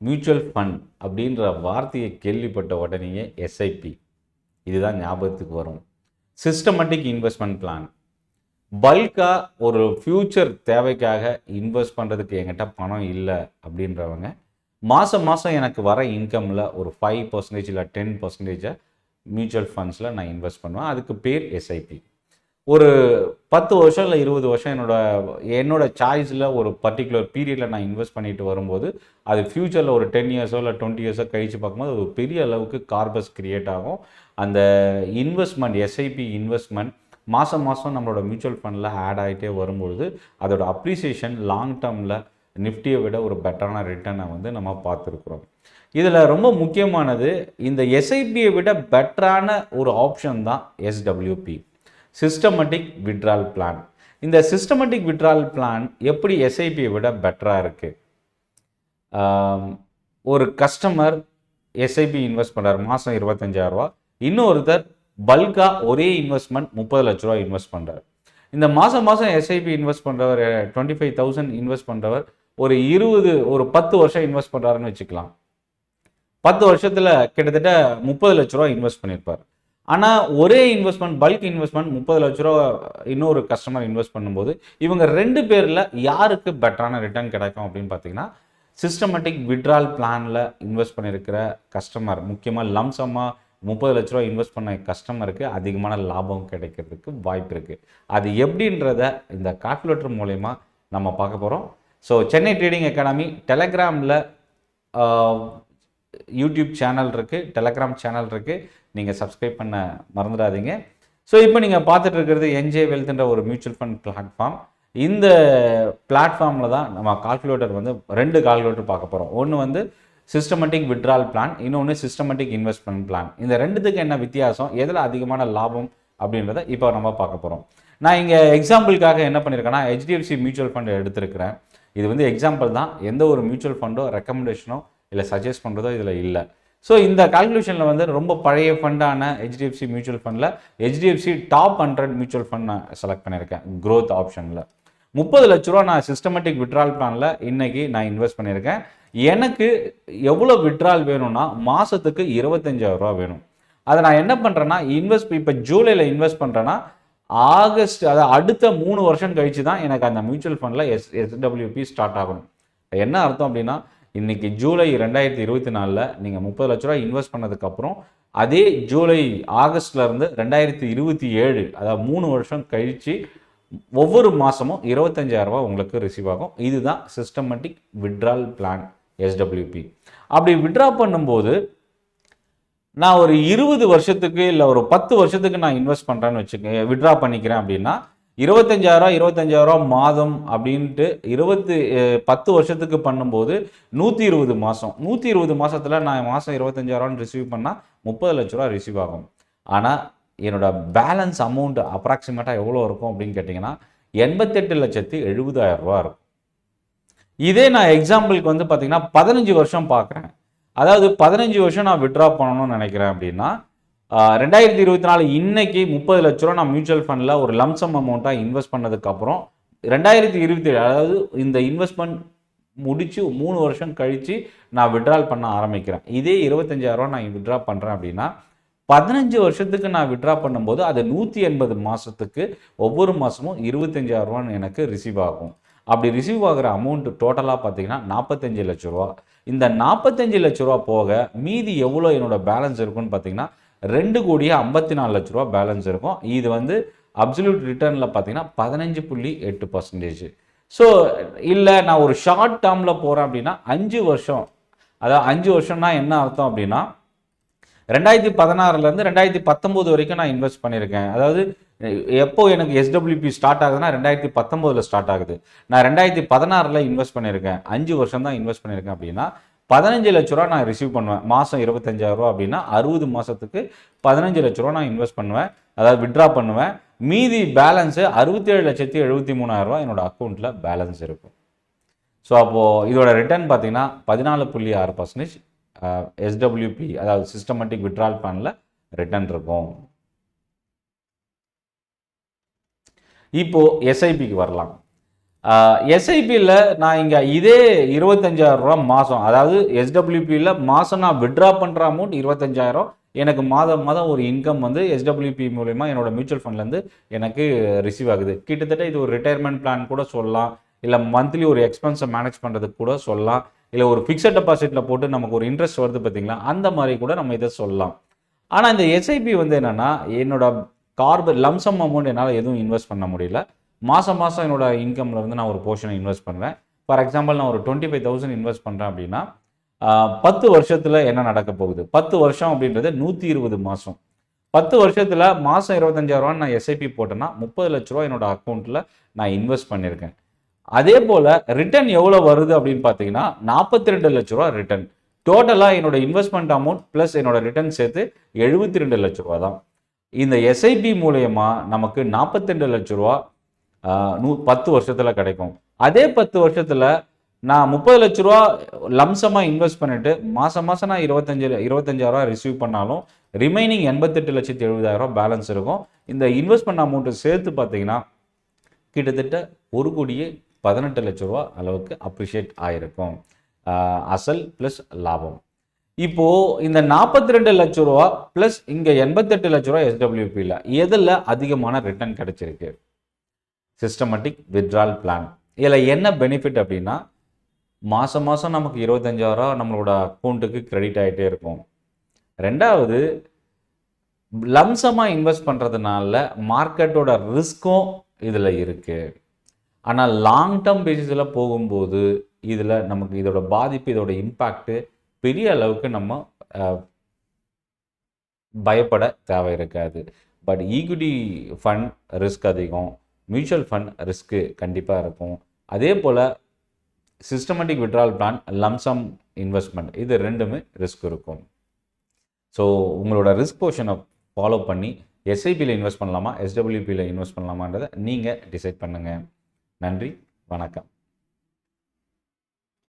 Mutual fund அப்படின்ற வார்த்தையை கேள்விப்பட்ட உடனேயே எஸ்ஐபி இதுதான் ஞாபகத்துக்கு வரும். சிஸ்டமேட்டிக் இன்வெஸ்ட்மெண்ட் பிளான் பல்காக ஒரு ஃப்யூச்சர் தேவைக்காக இன்வெஸ்ட் பண்ணுறதுக்கு என்கிட்ட பணம் இல்லை அப்படின்றவங்க மாதம் மாதம் எனக்கு வர இன்கமில் ஒரு ஃபைவ் பர்சன்டேஜ் இல்லை டென் பர்சன்டேஜை மியூச்சுவல் ஃபண்ட்ஸில் நான் இன்வெஸ்ட் பண்ணுவேன். அதுக்கு பேர் எஸ்ஐபி ஒரு பத்து வருஷம் இல்லை இருபது வருஷம் என்னோட என்னோட சாய்ஸில் ஒரு பர்டிகுலர் பீரியடில் நான் இன்வெஸ்ட் பண்ணிட்டு வரும்போது அது ஃப்யூச்சரில் ஒரு டென் இயர்ஸோ இல்லை டுவெண்ட்டி இயர்ஸோ கழித்து பார்க்கும்போது ஒரு பெரிய அளவுக்கு கார்பஸ் கிரியேட் ஆகும். அந்த இன்வெஸ்ட்மெண்ட் எஸ்ஐபி இன்வெஸ்ட்மெண்ட் மாதம் மாதம் நம்மளோட மியூச்சுவல் ஃபண்டில் ஆட் ஆகிட்டே வரும்பொழுது அதோட அப்ரிசியேஷன் லாங் டேர்மில் நிஃப்டியை விட ஒரு பெட்டரான ரிட்டர்னை வந்து நம்ம பார்த்துருக்குறோம். இதில் ரொம்ப முக்கியமானது இந்த எஸ்ஐபியை விட பெட்டரான ஒரு ஆப்ஷன் தான் எஸ்டபிள்யூபி சிஸ்டமேட்டிக் விட்ரால் பிளான் இந்த சிஸ்டமேட்டிக் விட்ரால் பிளான் எப்படி எஸ்ஐபியை விட பெட்டராக இருக்குது ஒரு கஸ்டமர் எஸ்ஐபி இன்வெஸ்ட் பண்ணுறாரு மாதம் இருபத்தஞ்சாயிரரூவா இன்னொருத்தர் பல்காக ஒரே இன்வெஸ்ட்மெண்ட் முப்பது லட்ச ரூபா இன்வெஸ்ட் பண்ணுறாரு இந்த மாதம் மாதம் எஸ்ஐபி இன்வெஸ்ட் பண்ணுறவர் டுவெண்ட்டி ஃபைவ் தௌசண்ட் இன்வெஸ்ட் பண்ணுறவர் ஒரு இருபது ஒரு பத்து வருஷம் இன்வெஸ்ட் பண்ணுறாருன்னு வச்சுக்கலாம். பத்து வருஷத்தில் கிட்டத்தட்ட முப்பது லட்ச ரூபா இன்வெஸ்ட் பண்ணியிருப்பார் ஆனால் ஒரே இன்வெஸ்ட்மெண்ட் பல்க் இன்வெஸ்ட்மெண்ட் முப்பது லட்ச ரூபா இன்னொரு கஸ்டமர் இன்வெஸ்ட் பண்ணும்போது இவங்க ரெண்டு பேரில் யாருக்கு பெட்டரான ரிட்டர்ன் கிடைக்கும் அப்படின்னு பார்த்தீங்கன்னா சிஸ்டமேட்டிக் விட்ரால் பிளானில் இன்வெஸ்ட் பண்ணியிருக்கிற கஸ்டமர் முக்கியமாக லம்சமாக முப்பது லட்ச ரூபா இன்வெஸ்ட் பண்ண கஸ்டமருக்கு அதிகமான லாபம் கிடைக்கிறதுக்கு வாய்ப்பு இருக்குது அது எப்படின்றத இந்த கால்குலேட்டர் மூலயமா நம்ம பார்க்க போகிறோம் ஸோ சென்னை ட்ரேடிங் அகாடமி டெலகிராமில் யூடியூப் சேனல் இருக்குது டெலகிராம் சேனல் இருக்குது நீங்கள் சப்ஸ்கிரைப் பண்ண மறந்துடாதீங்க. ஸோ இப்போ நீங்கள் பார்த்துட்டு இருக்கிறது என்ஜே வெல்த்ன்ற ஒரு மியூச்சுவல் ஃபண்ட் பிளாட்ஃபார்ம் இந்த பிளாட்ஃபார்மில் தான் நம்ம கால்குலேட்டர் வந்து ரெண்டு கால்குலேட்டர் பார்க்க போகிறோம் ஒன்று வந்து சிஸ்டமேட்டிக் விட்ரால் பிளான் இன்னொன்று சிஸ்டமேட்டிக் இன்வெஸ்ட்மெண்ட் பிளான் இந்த ரெண்டுத்துக்கு என்ன வித்தியாசம் எதில் அதிகமான லாபம் அப்படின்றத இப்போ நம்ம பார்க்க போகிறோம் நான் இங்கே எக்ஸாம்பிளுக்காக என்ன பண்ணியிருக்கேன்னா ஹெச்டிஎஃப்சி மியூச்சுவல் ஃபண்ட் எடுத்திருக்கிறேன். இது வந்து எக்ஸாம்பிள் தான். எந்த ஒரு மியூச்சுவல் ஃபண்டோ ரெக்கமெண்டேஷனோ இல்லை சஜஸ்ட் பண்ணுறதோ இதில் இல்லை. ஸோ இந்த கால்குலேஷனில் வந்து ரொம்ப பழைய ஃபண்டான ஹெச்டிஎஃப்சி மியூச்சுவல் ஃபண்டில் HDFC top hundred mutual fund நான் செலக்ட் பண்ணியிருக்கேன் க்ரோத் ஆப்ஷனில் முப்பது லட்ச ரூபா நான் சிஸ்டமேட்டிக் விட்ரால் பிளானில் இன்றைக்கி நான் இன்வெஸ்ட் பண்ணியிருக்கேன். எனக்கு எவ்வளோ விட்ரால் வேணும்னா மாதத்துக்கு இருபத்தஞ்சாயிரரூபா வேணும். அதை நான் என்ன பண்ணுறேன்னா இன்வெஸ்ட் இப்போ ஜூலையில் இன்வெஸ்ட் பண்ணுறேன்னா ஆகஸ்ட் அதாவது அடுத்த மூணு வருஷம் கழிச்சு தான் எனக்கு அந்த மியூச்சுவல் ஃபண்டில் எஸ் எஸ்டபிள்யூபி ஸ்டார்ட் ஆகணும். என்ன அர்த்தம் அப்படின்னா இன்னைக்கு ஜூலை ரெண்டாயிரத்தி இருபத்தி நாலில் நீங்கள் முப்பது லட்ச ரூபா இன்வெஸ்ட் பண்ணதுக்கப்புறம் அதே ஜூலை ஆகஸ்ட்லேருந்து ரெண்டாயிரத்தி இருபத்தி ஏழு அதாவது மூணு வருஷம் கழித்து ஒவ்வொரு மாதமும் இருபத்தஞ்சாயிரரூபா உங்களுக்கு ரிசீவ் ஆகும். இதுதான் சிஸ்டமேட்டிக் விட்ரால் பிளான் எஸ்டபிள்யூபி அப்படி விட்ரா பண்ணும்போது நான் ஒரு இருபது வருஷத்துக்கு இல்லை ஒரு பத்து வருஷத்துக்கு நான் இன்வெஸ்ட் பண்ணுறேன்னு வச்சுக்க விட்ரா பண்ணிக்கிறேன் அப்படின்னா இருபத்தஞ்சாயிரம் இருபத்தஞ்சாயிரம் மாதம் அப்படின்ட்டு இருபத்து பத்து வருஷத்துக்கு பண்ணும்போது நூற்றி இருபது மாதம் நூற்றி இருபது மாதத்தில் நான் மாதம் இருபத்தஞ்சாயிரம்னு ரிசீவ் பண்ணால் முப்பது லட்ச ரூபா ரிசீவ் ஆகும். ஆனால் என்னோட பேலன்ஸ் அமௌண்ட் அப்ராக்சிமேட்டாக எவ்வளோ இருக்கும் அப்படின்னு கேட்டிங்கன்னா எண்பத்தெட்டு லட்சத்தி எழுபதாயிரம் ரூபா இருக்கும். இதே நான் எக்ஸாம்பிளுக்கு வந்து பார்த்திங்கன்னா பதினஞ்சு வருஷம் பார்க்குறேன் அதாவது பதினஞ்சு வருஷம் நான் விட்ரா பண்ணணும்னு நினைக்கிறேன் அப்படின்னா ரெண்டாயிரத்தி இருபத்தி நாலு இன்னைக்கு முப்பது லட்ச ரூபா நான் மியூச்சுவல் ஃபண்டில் ஒரு லம்சம் அமௌண்ட்டாக இன்வெஸ்ட் பண்ணதுக்கப்புறம் ரெண்டாயிரத்தி இருபத்தி ஏழு அதாவது இந்த இன்வெஸ்ட்மெண்ட் முடிச்சு மூணு வருஷம் கழித்து நான் விட்ரால் பண்ண ஆரம்பிக்கிறேன். இதே இருபத்தஞ்சாயிரம் நான் விட்ரா பண்ணுறேன் அப்படின்னா பதினஞ்சு வருஷத்துக்கு நான் விட்ரா பண்ணும்போது அது நூற்றி எண்பது மாதத்துக்கு ஒவ்வொரு மாதமும் இருபத்தஞ்சாயிரம் ரூபான்னு எனக்கு ரிசீவ் ஆகும். அப்படி ரிசீவ் ஆகிற அமௌண்ட் டோட்டலாக பார்த்தீங்கன்னா நாற்பத்தஞ்சு லட்ச ரூபா. இந்த நாற்பத்தஞ்சு லட்ச ரூபா போக மீதி எவ்வளோ என்னோட பேலன்ஸ் இருக்குன்னு பார்த்தீங்கன்னா ரெண்டு கோடியே ஐம்பத்தி நாலு லட்ச ரூபா பேலன்ஸ் இருக்கும். இது வந்து அப்சல்யூட் ரிட்டர்னில் பார்த்தீங்கன்னா பதினஞ்சு புள்ளி எட்டு பர்சன்டேஜ் ஸோ இல்லை நான் ஒரு ஷார்ட் டேர்மில் போகிறேன் அப்படின்னா அஞ்சு வருஷம் அதாவது அஞ்சு வருஷம்னா என்ன அர்த்தம் அப்படின்னா ரெண்டாயிரத்தி பதினாறுலேருந்து ரெண்டாயிரத்தி பத்தொம்போது வரைக்கும் நான் இன்வெஸ்ட் பண்ணியிருக்கேன். அதாவது எப்போ எனக்கு எஸ்டபிள்யூபி ஸ்டார்ட் ஆகுதுன்னா ரெண்டாயிரத்தி பத்தொம்போதில் ஸ்டார்ட் ஆகுது. நான் ரெண்டாயிரத்தி பதினாறில் இன்வெஸ்ட் பண்ணியிருக்கேன். அஞ்சு வருஷம் தான் இன்வெஸ்ட் பண்ணியிருக்கேன் அப்படின்னா பதினஞ்சு லட்ச ரூபா நான் ரிசீவ் பண்ணுவேன். மாதம் இருபத்தஞ்சாயிரம் ரூபா அப்படின்னா அறுபது மாதத்துக்கு பதினஞ்சு லட்ச ரூபா நான் இன்வெஸ்ட் பண்ணுவேன். அதாவது விட்ரா பண்ணுவேன். மீதி பேலன்ஸு அறுபத்தேழு லட்சத்தி எழுபத்தி மூணாயிரம் ரூபா என்னோட அக்கௌண்ட்டில் பேலன்ஸ் இருக்கும். ஸோ அப்போது இதோட ரிட்டர்ன் பார்த்தீங்கன்னா பதினாலு புள்ளி ஆறு பர்சன்டேஜ் எஸ்டபிள்யூபி அதாவது சிஸ்டமேட்டிக் விட்ரால் பிளானில் ரிட்டர்ன் இருக்கும். இப்போது எஸ்ஐபிக்கு வரலாம். எஸ்ஐபியில் நான் இங்கே இதே இருபத்தஞ்சாயிரம் ரூபா மாதம் அதாவது எஸ்டபிள்யூபியில் மாதம் நான் விட்ரா பண்ணுற அமௌண்ட் இருபத்தஞ்சாயிரம். எனக்கு மாதம் மாதம் ஒரு இன்கம் வந்து எஸ்டபிள்யூபி மூலயமா என்னோட மியூச்சுவல் ஃபண்ட்லேருந்து எனக்கு ரிசீவ் ஆகுது. கிட்டத்தட்ட இது ஒரு ரிட்டையர்மெண்ட் பிளான் கூட சொல்லலாம். இல்லை மந்த்லி ஒரு எக்ஸ்பென்ஸை மேனேஜ் பண்ணுறதுக்கு கூட சொல்லலாம். இல்லை ஒரு ஃபிக்ஸட் டெபாசிட்டில் போட்டு நமக்கு ஒரு இன்ட்ரெஸ்ட் வருது பார்த்தீங்களா அந்த மாதிரி கூட நம்ம இதை சொல்லலாம். ஆனால் இந்த எஸ்ஐபி வந்து என்னென்னா என்னோட கார்பு லம்சம் அமௌண்ட் என்னால் எதுவும் இன்வெஸ்ட் பண்ண முடியல. மாதம் மாதம் என்னோட இன்கம்ல இருந்து நான் ஒரு போர்ஷனை இன்வெஸ்ட் பண்ணுறேன் ஃபார் எக்ஸாம்பிள் நான் ஒரு டுவெண்ட்டி ஃபைவ் தௌசண்ட் இன்வெஸ்ட் பண்ணுறேன் அப்படின்னா பத்து வருஷத்தில் என்ன நடக்க போகுது? பத்து வருஷம் அப்படின்றது நூற்றி இருபது மாதம் பத்து வருஷத்தில் மாதம் இருபத்தஞ்சாயிரம் நான் எஸ்ஐபி போட்டேன்னா முப்பது லட்ச ரூபா என்னோட அக்கௌண்ட்டில் நான் இன்வெஸ்ட் பண்ணியிருக்கேன். அதே போல் ரிட்டர்ன் எவ்வளோ வருது அப்படின்னு பார்த்தீங்கன்னா நாற்பத்தி ரெண்டு லட்ச ரூபா ரிட்டர்ன் டோட்டலாக என்னோட இன்வெஸ்ட்மெண்ட் அமௌண்ட் ப்ளஸ் என்னோட ரிட்டர்ன் சேர்த்து எழுபத்தி ரெண்டு லட்ச ரூபா தான். இந்த எஸ்ஐபி மூலயமா நமக்கு நாற்பத்தி ரெண்டு லட்ச ரூபா நூ பத்து வருஷத்தில் கிடைக்கும். அதே பத்து வருஷத்தில் நான் முப்பது லட்ச ரூபா லம்சமாக இன்வெஸ்ட் பண்ணிட்டு மாதம் மாதம் நான் இருபத்தஞ்சு இருபத்தஞ்சாயிரம் ரூபா ரிசீவ் பண்ணாலும் ரிமைனிங் எண்பத்தெட்டு லட்சத்தி எழுபதாயிரம் பேலன்ஸ் இருக்கும். இந்த இன்வெஸ்ட் பண்ண அமௌண்ட்டை சேர்த்து பார்த்தீங்கன்னா கிட்டத்தட்ட ஒரு கோடியே பதினெட்டு லட்ச ரூபா அளவுக்கு அப்ரிஷியேட் ஆகிருக்கும் அசல் ப்ளஸ் லாபம். இப்போ இந்த நாற்பத்தி ரெண்டு லட்ச ரூபா ப்ளஸ் இங்கே எண்பத்தெட்டு லட்ச ரூபா எஸ்டபிள்யூபியில் எதில் அதிகமான ரிட்டர்ன் கிடைச்சிருக்கு? சிஸ்டமேட்டிக் வித்ட்ரால் பிளான் இதில் என்ன பெனிஃபிட் அப்படின்னா மாதம் மாதம் நமக்கு இருபத்தஞ்சாயிரம் நம்மளோட அக்கௌண்ட்டுக்கு கிரெடிட் ஆகிட்டே இருக்கும். ரெண்டாவது லம்சமாக இன்வெஸ்ட் பண்ணுறதுனால மார்க்கெட்டோட ரிஸ்க்கும் இதில் இருக்குது ஆனால் லாங் டேர்ம் பேசிஸில் போகும்போது இதில் நமக்கு இதோட பாதிப்பு இதோட இம்பேக்ட்டு பெரிய அளவுக்கு நம்ம பயப்பட தேவை இருக்காது. பட் ஈக்விட்டி ஃபண்ட் ரிஸ்க் அதிகம். மியூச்சுவல் ஃபண்ட் ரிஸ்க்கு கண்டிப்பாக இருக்கும். அதே போல் systematic withdrawal plan lump sum investment இது ரெண்டுமே ரிஸ்க் இருக்கும். ஸோ உங்களோட ரிஸ்க் போர்ஷனை ஃபாலோ பண்ணி எஸ்ஐபியில் இன்வெஸ்ட் பண்ணலாமா எஸ்டபிள்யூபியில் இன்வெஸ்ட் பண்ணலாமான்றதை நீங்கள் டிசைட் பண்ணுங்கள் நன்றி வணக்கம்.